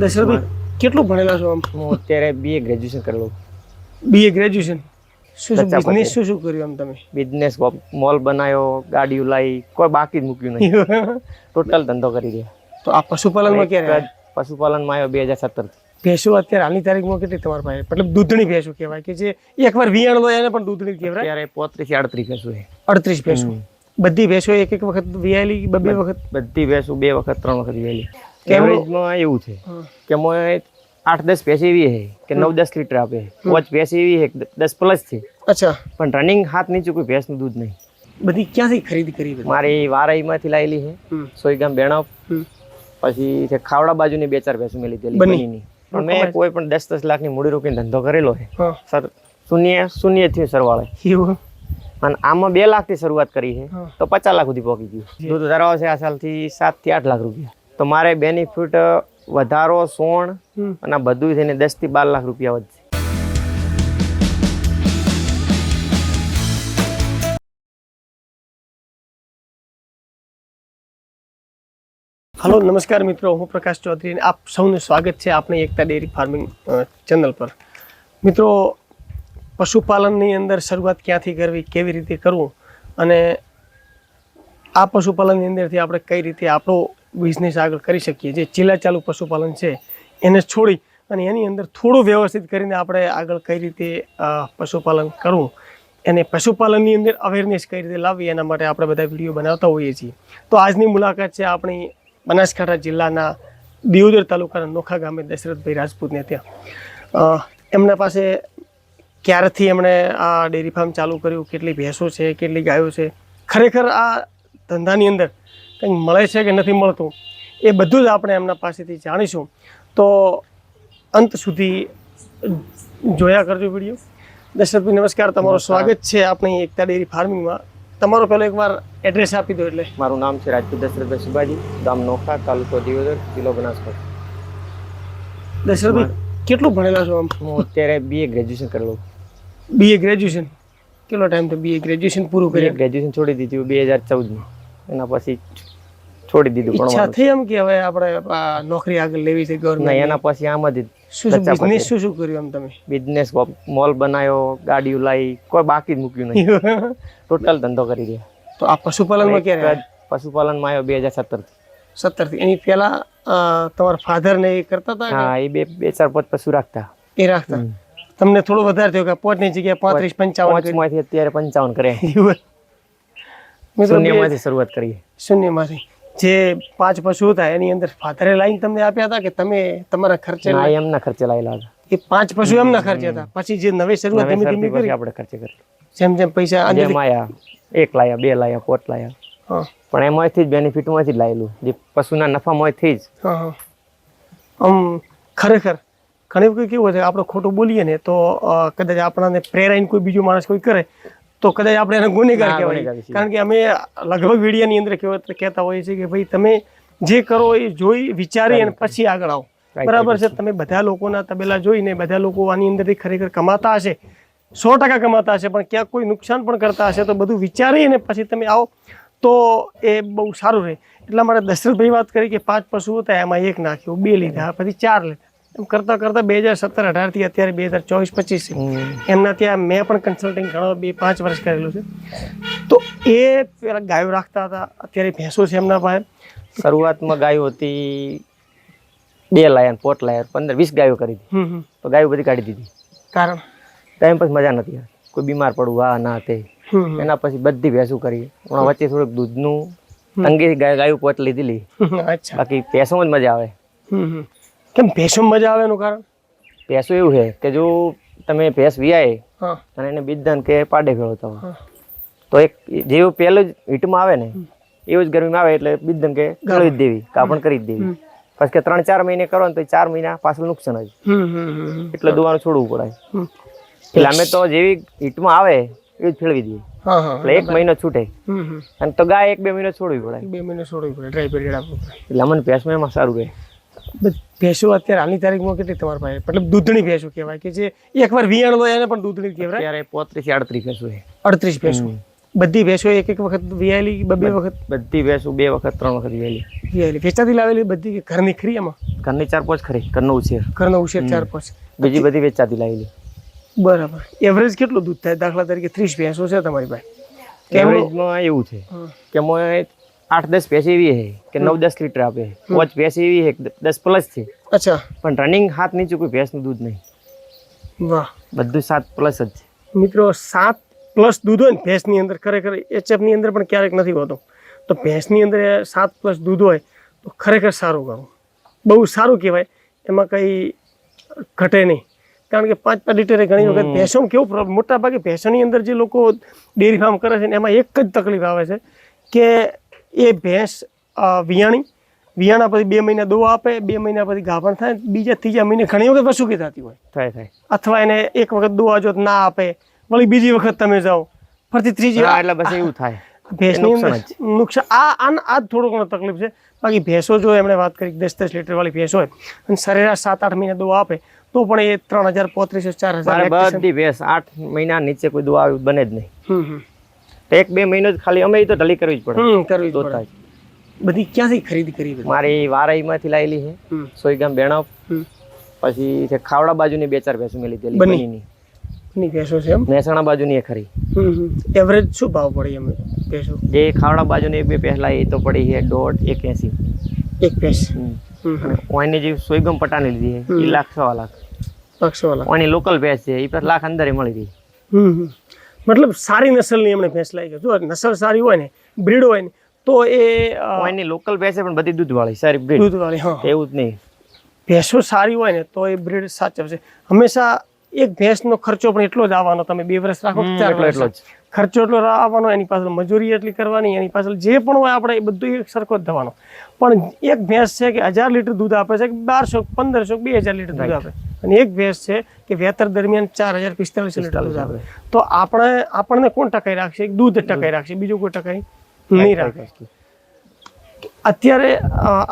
દશરથભાઈ કેટલું ભણેલા છો આમ? હું અત્યારે બીએ ગ્રેજ્યુએશન કરેલું. બીએ ગ્રેજ્યુએશન શું શું બિઝનેસ શું શું કર્યું આમ તમે? બિઝનેસ મોલ બનાવ્યો ગાડીઓ લાવી કોઈ બાકી જ મૂક્યું નહીં. ટોટલ ધંધો કરી દે તો આ પશુપાલનમાં ક્યારે પશુપાલનમાં આવ્યો બે હજાર સત્તર ભેંસો અત્યારે હાલની તારીખમાં કેટલી તમારી પાસે? મતલબ દૂધની ભેંસો કહેવાય કે જે એકવાર વિયાણ લો એને પણ દૂધની કહેવાય? ત્યારે પોત્રીસ આડત્રીસ ભેંસો છે. અડત્રીસ ભેંસો. બધી ભેંસો એક એક વખત વિયાયેલી બે વખત? બધી ભેંસો બે વખત ત્રણ વખત કેમ? એવરેજમાં એવું છે કે મોય આઠ દસ ભેંસ એવી છે કે નવ દસ લીટર આપે. પાંચ ભેંસ એવી છે દસ પ્લસ છે. અચ્છા. પણ રનિંગ હાથ નીચે કોઈ ભેંસનું દૂધ નહીં. બધી ક્યાંથી ખરીદી કરી મારી વારાઈમાંથી લાવેલી છે. સોયગામ બેણપ પછી છે ખાવડા બાજુની બે ચાર ભેંસો મેં લીધેલી બની? બનીની. પણ મેં કોઈ પણ દસ દસ લાખની મૂડી રોકીને ધંધો કરેલો છે. સર શૂન્ય શૂન્યથી સરવાળે. એવું? અને આમાં બે લાખથી શરૂઆત કરી છે. તો પચાસ લાખ સુધી પહોંચી ગયું. દૂધ ધરાવે છે આ સાલથી સાતથી આઠ લાખ રૂપિયા. તો મારે બેનિફિટ વધારો સોણ. અને બધું થઈને દસથી બાર લાખ રૂપિયા વધશે. હલો નમસ્કાર મિત્રો. હું પ્રકાશ ચૌધરી અને આપ સૌનું સ્વાગત છે આપણી એકતા ડેરી ફાર્મિંગ ચેનલ પર. મિત્રો પશુપાલનની અંદર શરૂઆત ક્યાંથી કરવી કેવી રીતે કરવું અને આ પશુપાલનની અંદરથી આપણે કઈ રીતે આપણો બિઝનેસ આગળ કરી શકીએ. જે ચીલા ચાલુ પશુપાલન છે, એને છોડી અને એની અંદર થોડું વ્યવસ્થિત કરીને આપણે આગળ કઈ રીતે પશુપાલન કરવું. એને પશુપાલનની અંદર અવેરનેસ કઈ રીતે લાવવી, એના માટે આપણે બધા વીડિયો બનાવતા હોઈએ છીએ. તો આજની મુલાકાત છે આપણી બનાસકાંઠા જિલ્લાના દિયોદર તાલુકાના નોખા ગામે દશરથભાઈ રાજપૂતને ત્યાં. એમના પાસે ક્યારથી એમણે આ ડેરી ફાર્મ ચાલુ કર્યું, કેટલી ભેંસો છે, કેટલી ગાયો છે? ખરેખર આ ધંધાની અંદર કંઈક મળે છે કે નથી મળતું એ બધું જ આપણે એમના પાસેથી જાણીશું. તો અંત સુધી જોયા કરજો વીડિયો. દશરથભાઈ નમસ્કાર. તમારું સ્વાગત છે આપણી એકતા ડેરી ફાર્મિંગમાં તમારો પહેલો એકવાર એડ્રેસ આપી દો એટલે. મારું નામ છે રાજપૂત દશરથભાઈ સુભાજી ગામ નોખા તાલુકો દિયોદર જિલ્લો બનાસકાંઠા. દશરથભાઈ કેટલું ભણેલા છો આમ? હું અત્યારે બીએ ગ્રેજ્યુએશન કરેલું. બીએ ગ્રેજ્યુએશન કેટલો ટાઈમ તો બીએ ગ્રેજ્યુએશન પૂરું કર્યું? ગ્રેજ્યુએશન છોડી દીધું બે હજાર ચૌદમાં. એના પછી છોડી દીધું ઈચ્છા થઈ એમ કે હવે આપણે નોકરી આગળ લેવી છે નહીં ગવર્મેન્ટ એના પછી આમ જ શું શું બિઝનેસ શું શું કર્યું એમ તમે? બિઝનેસ મોલ બનાવ્યો ગાડીઓ લાવી કોઈ બાકી જ મૂક્યું નહીં. ટોટલ ધંધો કરી દે તો આ પશુપાલનમાં ક્યારે? પશુપાલનમાં આવ્યો બે હજાર સત્તર સત્તરથી. એની પહેલા તમારા ફાધર ને એ કરતા હતા હા એ બે બે ચાર પાંચ પશુ રાખતા. એ રાખતા. તમને થોડો વધારે થયો કે પોતની જગ્યાએ પાંત્રીસ પંચાવનમાંથી અત્યારે પંચાવન કરે. શૂન્યમાંથી શરૂઆત કરી શૂન્યમાંથી. જે પાંચ પશુ હતા એની અંદર ફાધરે લાઈન તમને આપ્યા હતા કે તમે તમારા ખર્ચે ના એમના ખર્ચે લાયેલા હતા. એ પાંચ પશુ એમના ખર્ચે હતા. પછી જે નવી શરૂઆત ધીમે ધીમે કરી? આપણે ખર્ચે કરી. જેમ જેમ પૈસા અંદર આયા એક લાયા બે લાયા કોટ લાયા. હા. પણ એમાંથી જ બેનિફિટમાંથી જ લાયેલું. જે પશુના નફામાંથી જ. આમ ખરેખર ઘણી વખત કેવું છે આપણે ખોટું બોલીએ ને તો કદાચ આપણાને પ્રેરાઈને કોઈ બીજો માણસ કોઈ કરે તો કદાચ આપણે એને ગુનેગાર કહેવાય. કારણ કે અમે લગભગ વિડીયાની અંદર કહેતા હોઈએ છીએ કે ભાઈ તમે જે કરો એ જોઈ વિચારી અને પછી આગળ આવો. બરાબર છે? તમે બધા લોકોના તબેલા જોઈને બધા લોકો આની અંદરથી ખરેખર કમાતા હશે. સો ટકા કમાતા હશે પણ ક્યાંક કોઈ નુકસાન પણ કરતા હશે તો બધું વિચારીને પછી તમે આવો તો એ બહુ સારું રહે. એટલા માટે દશરથભાઈ વાત કરી કે પાંચ પશુ હતા એમાં એક નાખ્યું બે લીધા પછી ચાર લીધા એમ કરતાં કરતાં બે હજાર સત્તર અઢારથી અત્યારે બે હજાર ચોવીસ પચીસ એમના ત્યાં મેં પણ કન્સલ્ટિંગ ઘણો બે પાંચ વર્ષ કરેલું છે. તો એ પેલા ગાયો રાખતા હતા અત્યારે ભેંસો છે એમના પાસે. શરૂઆતમાં ગાયો હતી બે લાયન પોટ લાયન પંદર વીસ ગાયો કરી હતી. તો ગાયો બધી કાઢી દીધી. કારણ? ટાઈમ પછી મજા નથી. કોઈ બીમાર પડવું આ ના તે. એના પછી બધી ભેંસું કરી. હમણાં વચ્ચે થોડુંક દૂધનું તંગી ગાય પોત લીધેલી. અચ્છા. બાકી ભેંસોમાં જ મજા આવે. કેમ ભેંસમાં મજા આવે એનું કારણ? ભેંસો એવું છે કે જો તમે ભેંસ વિયાય અને એને બીજદાન કે પાડે ફેરવતા તમે. તો એક જેવું પહેલું જ હીટમાં આવે ને એવું જ ગરમીમાં આવે એટલે બીજદાન કે ગળી. જ દેવી કાપણ કરી જ દેવી. પછી કે ત્રણ ચાર મહિને કરો ને તો ચાર મહિના પાછળ નુકસાન જ. એટલે દોવાનું છોડવું પડે એટલે અમે તો જેવી હીટમાં આવે એ જ ફેળવી દઈએ. એટલે એક મહિનો છૂટે. અને તો ગાય એક બે મહિનો છોડવી પડે બે મહિનો છોડવી પડે ડ્રાય પીરિયડ આપવું પડે. એટલે અમને ભેંસમાં એમાં સારું રહે. ભેંસો અત્યારે હાલની તારીખમાં કેટલી તમારી પાસે? મતલબ દૂધની ભેંસો કહેવાય કે જે એકવાર વિયાણ હોય એને પણ દૂધની કહેવાય? ત્યારે પોત્રીસ આડત્રીસ ભેંસો છે. અડત્રીસ ભેંસો. બધી ભેંસો એક એક વખત વિયાયેલી બે વખત? બધી ભેંસો બે વખત ત્રણ વખત વહેલી વિયાયેલી. વેચાતી લાવેલી બધી ઘરની ખરી એમાં ઘરની ચાર પાંચ ખરી ઘરનો ઉછેર. ઘરનો ઉછેર ચાર પાંચ. બીજી બધી વેચાતી લાવેલી. બરાબર. એવરેજ કેટલું દૂધ થાય દાખલા તરીકે? ત્રીસ ભેંસો છે તમારી પાસે. એવરેજમાં એવું છે કે આઠ દસ ભેંસ એવી છે કે નવ દસ લીટર આપે પાંચ ભેંસ એવી છે દસ પ્લસ છે. અચ્છા. પણ રનિંગ હાથ નીચે કોઈ ભેંસનું દૂધ નહીં. વાહ. બધું સાત પ્લસ જ છે. મિત્રો સાત પ્લસ દૂધ હોય ને ભેંસની અંદર ખરેખર એચએફની અંદર પણ ક્યારેક નથી હોતો. તો ભેંસની અંદર સાત પ્લસ દૂધ હોય તો ખરેખર સારું ગણું બહુ સારું કહેવાય. એમાં કંઈ ઘટે નહીં. કારણ કે પાંચ પાંચ લીટરે ઘણી વખત ભેંસોમાં કેવું પ્રોબ્લેમ મોટા ભાગે ભેંસોની અંદર જે લોકો ડેરી ફાર્મ કરે છે ને એમાં એક જ તકલીફ આવે છે કે એ ભેંસ વિયાણી. વિયાણા પછી બે મહિના દો આપે બે મહિના પછી ગાભણ થાય બીજા ત્રીજા મહિને ઘણી વખત વસુકી થતી હોય. થાય થાય. અથવા એને એક વખત દવા જો ના આપે વળી બીજી વખત તમે જાઓ ફરતી ત્રીજી એટલે બસ એવું થાય. ભેંસની નુકસાન આ આન આ થોડો ઘણો તકલીફ છે. બાકી ભેંસો જો એમણે વાત કરી દસ દસ લીટર વાળી ભેંસ હોય અને સરેરાશ સાત આઠ મહિના દો આપે તો પણ એ ત્રણ હજાર પોત્રીસો ચાર હજાર બધી ભેંસ આઠ મહિના નીચે કોઈ દો આવ્યું બને જ નહીં. હમ હમ. તો એક બે મહિનો જ ખાલી અમે તો ઢલી કરવી જ પડે. કરવી પડે. બધી ક્યાંથી ખરીદી કરી મારી વારાઈમાંથી લાયેલી છે. સોયગામ બેણપ પછી છે ખાવડા બાજુની બે ચાર ભેંસો મેં લીધેલી બની. બનીની. ની ભેંસો છે એમ? મહેસાણા બાજુની એ ખરી. એવરેજ શું ભાવ પડી એમ ભેંસો? જે ખાવડા બાજુની એક બે પહેલા એ તો પડી છે દોઢ એક એસી. એક ભેંસ. હમ. જે સોયગમ પટાની લીધી છે એ લાખ સવા લાખ. પક્ષવાળા ઓઈની લોકલ ભેંસ છે એ પર લાખ અંદર મળી રહી. હમ. મતલબ સારી નસલની એમણે ભેંસ લાવી જો નસલ સારી હોય ને બ્રીડ હોય ને તો એ એની લોકલ ભેંસ પણ બધી દૂધવાળી સારી બ્રીડ દૂધવાળી હા. એવું જ નહીં. ભેંસો સારી હોય ને તો એ બ્રીડ સાચવશે હંમેશા એક ભેંસનો ખર્ચો પણ એટલો જ આવવાનો તમે બે વર્ષ રાખો એટલો- એટલો જ. ખર્ચો એટલો આવવાનો એની પાછળ મજૂરી એટલી કરવાની એની પાછળ જે પણ હોય આપણે એ બધું એક સરખો જ થવાનો. પણ એક ભેંસ છે કે હજાર લીટર દૂધ આપે છે કે બારસો પંદરસો બે હજાર લીટર દૂધ આપે. અને એક ભેંસ છે કે વેતર દરમિયાન ચાર હજાર પિસ્તાલીસ લીટર દૂધ આવે તો આપણે આપણને કોણ ટકાઈ રાખશે? દૂધ ટકાઈ રાખશે બીજું કોઈ ટકાઈ નહીં રાખે. અત્યારે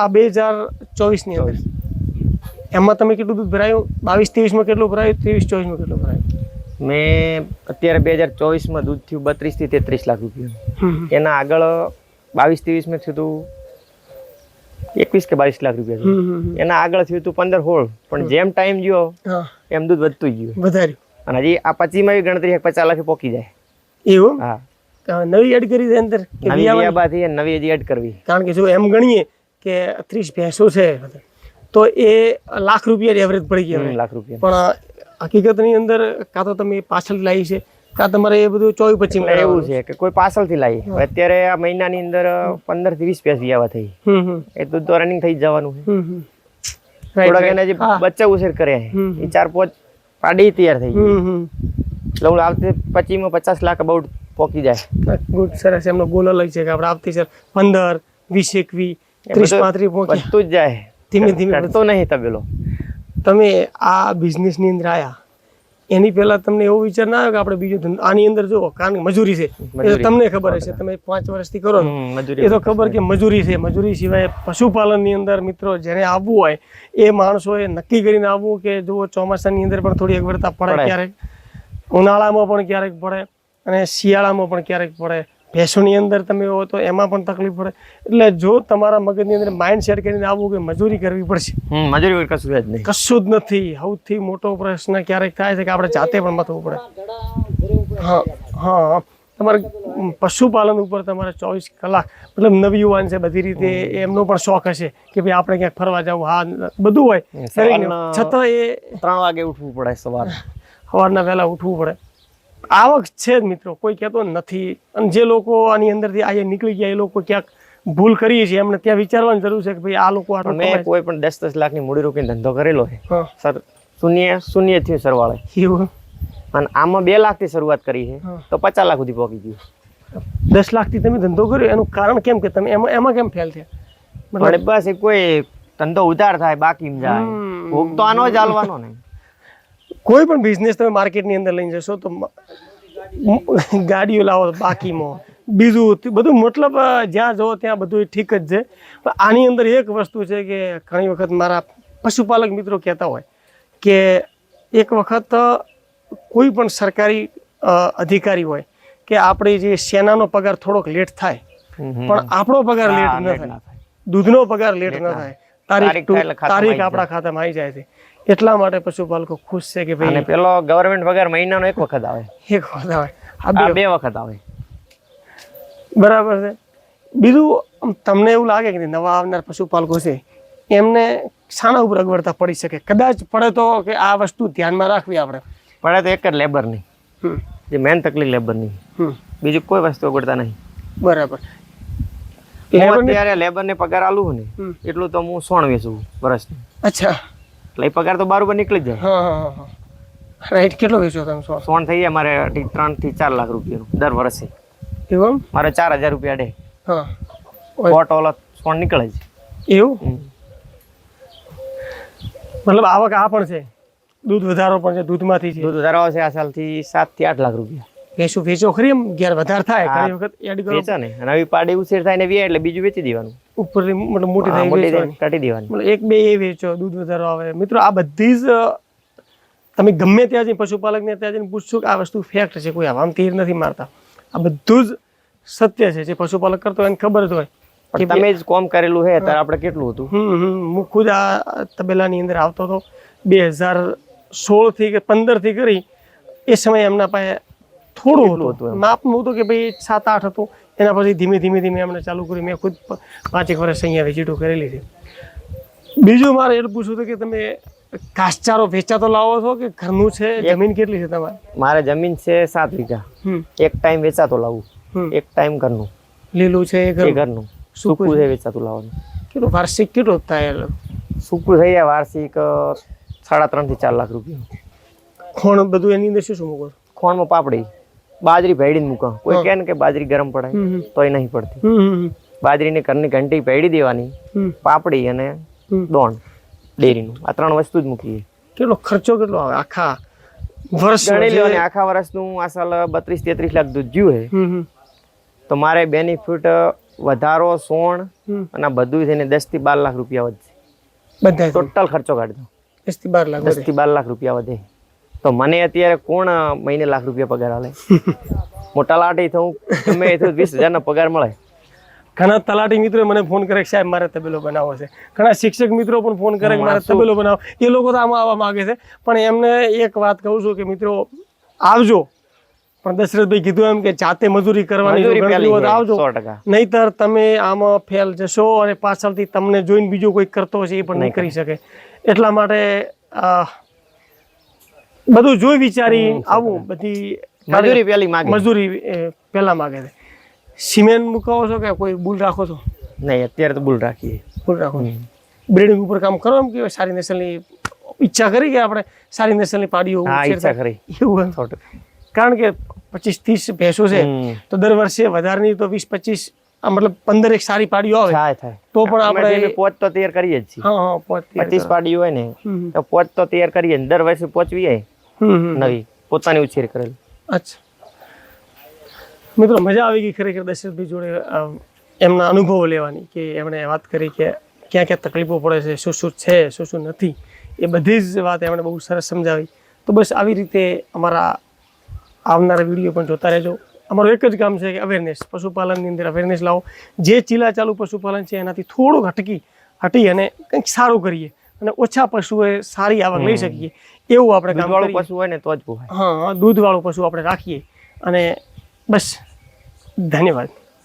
આ બે હજાર ચોવીસની અંદર. એમાં તમે કેટલું દૂધ ભરાયું? બાવીસ ત્રેવીસમાં કેટલું ભરાયું? ત્રેવીસ ચોવીસમાં કેટલું ભરાયું? મેં અત્યારે બે હજાર ચોવીસમાં દૂધ થયું બત્રીસથી તેત્રીસ લાખ રૂપિયા. એના આગળ બાવીસ ત્રેવીસમાં થયું હતું એકવીસ કે બાવીસ લાખ રૂપિયા. એના આગળ થયું હતું પંદર હોળ. પણ જેમ ટાઈમ ગયો એમ દૂધ વધતું ગયું. વધાર્યું. અને હજી આ પચીમાં એવી ગણતરી પચાસ લાખે પોકી જાય. એવું? હા. નવી એડ કરી છે અંદર નવી? નવી હજી એડ કરવી. કારણ કે જો એમ ગણીએ કે ત્રીસ ભેંસો છે તો એ લાખ રૂપિયા એવરેજ પડી ગયા લાખ રૂપિયા. પણ હકીકતની અંદર કાં તો તમે પાછળ લાવી છે. કાં તમારે એ બધું ચોવીસ પચીસ એટલે એવું છે કે કોઈ પાછળથી લાવી. અત્યારે આ મહિનાની અંદર પંદરથી વીસ ભેંસ વિયાવા થઈ. હમ હમ. એ દૂધ તો રનિંગ થઈ જવાનું છે. થોડાક એના જે. બચ્ચા ઉછેર કર્યા. એ ચાર પાંચ પાડી તૈયાર થઈ એટલે હું આવતી પચીમાં પચાસ લાખ અબાઉટ પોકી જાય. ગુડ સરસ. એમનો ગોલ અલગ છે કે આપણે આવતી સર પંદર વીસ એકવી ત્રીસ પાંત્રીસ પોકી. જ જાય. ધીમે ધીમે તો નહીં તબેલો. તમે આ બિઝનેસની અંદર આયા. એની પહેલા તમને એવો વિચાર ના આવે કે આપણે બીજો ધંધો આની અંદર જો કારણ કે મજૂરી છે. એ તમને ખબર હશે તમે પાંચ વર્ષથી કરો એ તો ખબર કે મજૂરી છે. મજૂરી સિવાય પશુપાલનની અંદર મિત્રો જેને આવવું હોય એ માણસોએ નક્કી કરીને આવવું કે જો ચોમાસાની અંદર પણ થોડી અગવડતા પડે પડે. ક્યારેક. ઉનાળામાં પણ ક્યારેક પડે અને શિયાળામાં પણ ક્યારેક પડે. ભેંસોની અંદર તમે હો તો એમાં પણ તકલીફ પડે. એટલે જો તમારા મગજની અંદર માઇન્ડ સેટ કરીને આવવું કે મજૂરી કરવી પડશે. મજૂરી કશું જ નહીં. કશું જ નથી. સૌથી મોટો પ્રશ્ન ક્યારેક થાય છે કે આપણે જાતે પણ મથવું પડે. હા હા તમારે પશુપાલન ઉપર તમારે ચોવીસ કલાક મતલબ નવયુવાન છે બધી રીતે એમનો પણ શોખ હશે કે ભાઈ આપણે ક્યાંક ફરવા જવું. હા બધું હોય. છતાં એ ત્રણ વાગે ઉઠવું પડે સવારે. સવારના વહેલા ઉઠવું પડે. આવક છે જ મિત્રો કોઈ કહેતો નથી. અને જે લોકો આની અંદરથી આજે નીકળી ગયા એ લોકો ક્યાંક ભૂલ કરીએ છીએ. એમને ત્યાં વિચારવાની જરૂર છે કે ભાઈ આ લોકો મેં કોઈ પણ દસ દસ લાખની મૂડી રોકીને ધંધો કરેલો છે. સર શૂન્ય શૂન્ય થયું સરવાળે. એવું? અને આમાં બે લાખથી શરૂઆત કરી છે તો પચાસ લાખ સુધી પહોંચી ગયું. દસ લાખથી તમે ધંધો કર્યો એનું કારણ કેમ કે તમે એમાં એમાં કેમ ફેલ થયા? બસ એ કોઈ ધંધો ઉધાર થાય બાકી જાય. ભોગ તો આનો જ હાલવાનો ને. કોઈ પણ બિઝનેસ તમે માર્કેટની અંદર લઈને જશો તો ગાડીઓ લાવો બાકીમાં. બીજું બધું મતલબ જ્યાં જવો ત્યાં બધું ઠીક જ છે. પણ આની અંદર એક વસ્તુ છે કે ઘણી વખત મારા પશુપાલક મિત્રો કહેતા હોય કે એક વખત કોઈ પણ સરકારી અધિકારી હોય કે આપણી જે સેનાનો પગાર થોડોક લેટ થાય. પણ આપણો પગાર લેટ ન થાય. દૂધનો પગાર લેટ ન થાય. તારીખ તારીખ આપણા ખાતામાં આવી જાય છે. એટલા માટે પશુપાલકો ખુશ છે કે ભાઈ પેલો ગવર્મેન્ટ પગાર મહિનાનો એક વખત આવે. એક વખત આવે. આ બે વખત આવે. બરાબર છે. બીજું તમને એવું લાગે કે નવા આવનાર પશુપાલકો છે એમને શાના ઉપર અગવડતા પડી શકે? કદાચ પડે તો કે આ વસ્તુ ધ્યાનમાં રાખવી આપણે. પડે તો એક જ લેબરની જે મેન તકલીફ લેબરની બીજું કોઈ વસ્તુ અગવડતા નહીં. બરાબર. લેબર ને લેબરને પગાર આલું ને એટલું તો હું સોણ વેચું વર્ષ. અચ્છા. એટલે એ પગાર તો બાર નીકળી જાય. હા હા હા, હા. રાઈટ કેટલો વેચો તમે સોન સોન થઈ જાય મારે ત્રણથી ચાર લાખ રૂપિયાનું દર વર્ષે. એવું મારે ચાર હજાર રૂપિયા ડે. હા. પોટ ઓલો નીકળે છે એવું? મતલબ આવક આ પણ છે? દૂધ વધારો પણ છે દૂધમાંથી છે? દૂધ વધારો છે આ સાલથી સાતથી આઠ લાખ રૂપિયા. ભેંસું વેચો ખરી એમ? ઘેર વધારે થાય ઘણી વખત એડ કરો. વેચે ને અને આવી પાડી ઉછેર થાય ને વે એટલે બીજું વેચી દેવાનું. ઉપર મતલબ મોટી થાય મોટી કાઢી દેવાની. મતલબ એક બે એ વેચો દૂધ વધારો આવે. મિત્રો આ બધી જ તમે ગમે ત્યાં જઈને પશુપાલકને ત્યાં જઈને પૂછશો કે આ વસ્તુ ફેક્ટ છે કોઈ આમ તીર નથી મારતા. આ બધું જ સત્ય છે જે પશુપાલક કરતો એને ખબર જ હોય. તમે જ કોમ કરેલું છે ત્યારે આપણે કેટલું હતું? હમ હમ. હું ખુદ આ તબેલાની અંદર આવતો હતો. બે હજાર સોળથી કે પંદરથી કરી એ સમયે એમના પાસે થોડું હતું? માપનું હતું કે ભાઈ સાત આઠ હતું. એના પછી ધીમે ધીમે ધીમે એમણે ચાલુ કર્યું. મેં ખુદ પાંચ પાંચેક વર્ષ અહીંયા વિઝિટો કરેલી છે. બીજું મારે એટલું પૂછવું હતું કે તમે કાસચારો વેચાતો લાવો છો કે ઘરનું છે? જમીન કેટલી છે તમારે? મારે જમીન છે સાત વીઘા. એક ટાઈમ વેચાતો લાવું. એક ટાઈમ ઘરનું. લીલું છે એ એ ઘર ઘરનું. સૂકું છે? વેચાતું લાવવાનું. કેટલું વાર્ષિક કેટલું થાય? સૂકું થઈ જાય વાર્ષિક સાડા ત્રણથી ચાર લાખ રૂપિયા. ખોણ બધું એની અંદર શું શું મૂકો ખોણમાં પાપડી. બાજરી ભેડીને મૂકો. કોઈ કહે ને કે બાજરી ગરમ પડે હમ હમ. તોય નહીં પડતી. બાજરીની ઘરની ઘંટી ભેડી દેવાની પાપડી અને દોણ ડેરીનું. આ ત્રણ વસ્તુ જ મૂકીએ. કેટલો ખર્ચો કેટલો આવે? આખા વર્ષ ગણી લો ને આખા વર્ષનું આ સાલ બત્રીસ તેત્રીસ લાખ દૂધ જ્યું હે. તો મારે બેનિફિટ વધારો સોણ અને બધું થઈને દસથી બાર લાખ રૂપિયા વધશે. બધા ટોટલ ખર્ચો કાઢી દો દસથી બાર લાખ દસથી બાર લાખ રૂપિયા વધે. તો મને અત્યારે કોણ મહિને લાખ રૂપિયા પગાર આલે? મોટા લાટી થવું ગમે એ વીસ હજારનો પગાર મળે. ઘણા તલાટી મિત્રો મને ફોન કરે સાહેબ મારે તબેલો બનાવવો છે. ઘણા શિક્ષક મિત્રો પણ ફોન કરે કે મારે તબેલો બનાવો. એ લોકો તો આમાં આવવા માંગે છે. પણ એમને એક વાત કહું છું કે મિત્રો આવજો. પણ દશરથભાઈ કીધું એમ કે જાતે મજૂરી કરવાની આવજો. નહીતર તમે આમાં ફેલ જશો અને પાછળથી તમને જોઈને બીજો કોઈ કરતો હશે એ પણ નહીં કરી શકે. એટલા માટે બધું જોઈ વિચારી આવું બધી મજૂરી પેલી માગે. મજૂરી પેલા માગે છે. સિમેન્ટ મુકાવો છો કે કોઈ બુલ રાખો છો? નહીં અત્યારે તો બુલ રાખીએ. બુલ રાખો બ્રીડિંગ ઉપર કામ કરો એમ કે સારી નસલની ઈચ્છા કરી કે આપણે સારી નસલની પાડીઓ ઈચ્છા કરી. એવું કારણ કે પચીસ ત્રીસ ભેંસો છે તો દર વર્ષે વધારની તો વીસ પચીસ આ મતલબ પંદર એક સારી પાડીઓ આવે. થાય થાય. તો પણ આપણે પોચ તો તૈયાર કરીએ જ છીએ. હા હા પોચ પચીસ પાડીઓ પાડી હોય ને તો પોચ તો તૈયાર કરીએ દર વર્ષે પોચવી. નવી પોતાની ઉછેર કરેલ. અચ્છા. મિત્રો મજા આવી ગઈ ખરેખર દશરથભાઈ જોડે એમના અનુભવો લેવાની કે એમણે વાત કરી કે ક્યાં ક્યાં તકલીફો પડે છે શું શું છે શું શું નથી. એ બધી જ વાત એમણે બહુ સરસ સમજાવી. તો બસ આવી રીતે અમારા આવનારા વીડિયો પણ જોતા રહેજો. અમારું એક જ કામ છે કે અવેરનેસ પશુપાલનની અંદર અવેરનેસ લાવો. જે ચીલા ચાલુ પશુપાલન છે એનાથી થોડુંક હટકી હટી અને કંઈક સારું કરીએ. અને ઓછા પશુએ સારી આવક લઈ શકીએ. એવું આપણે કામ પશુ હોય ને તો જ પોહાય હા દૂધવાળું પશુ આપણે રાખીએ. અને બસ ધન્યવાદ.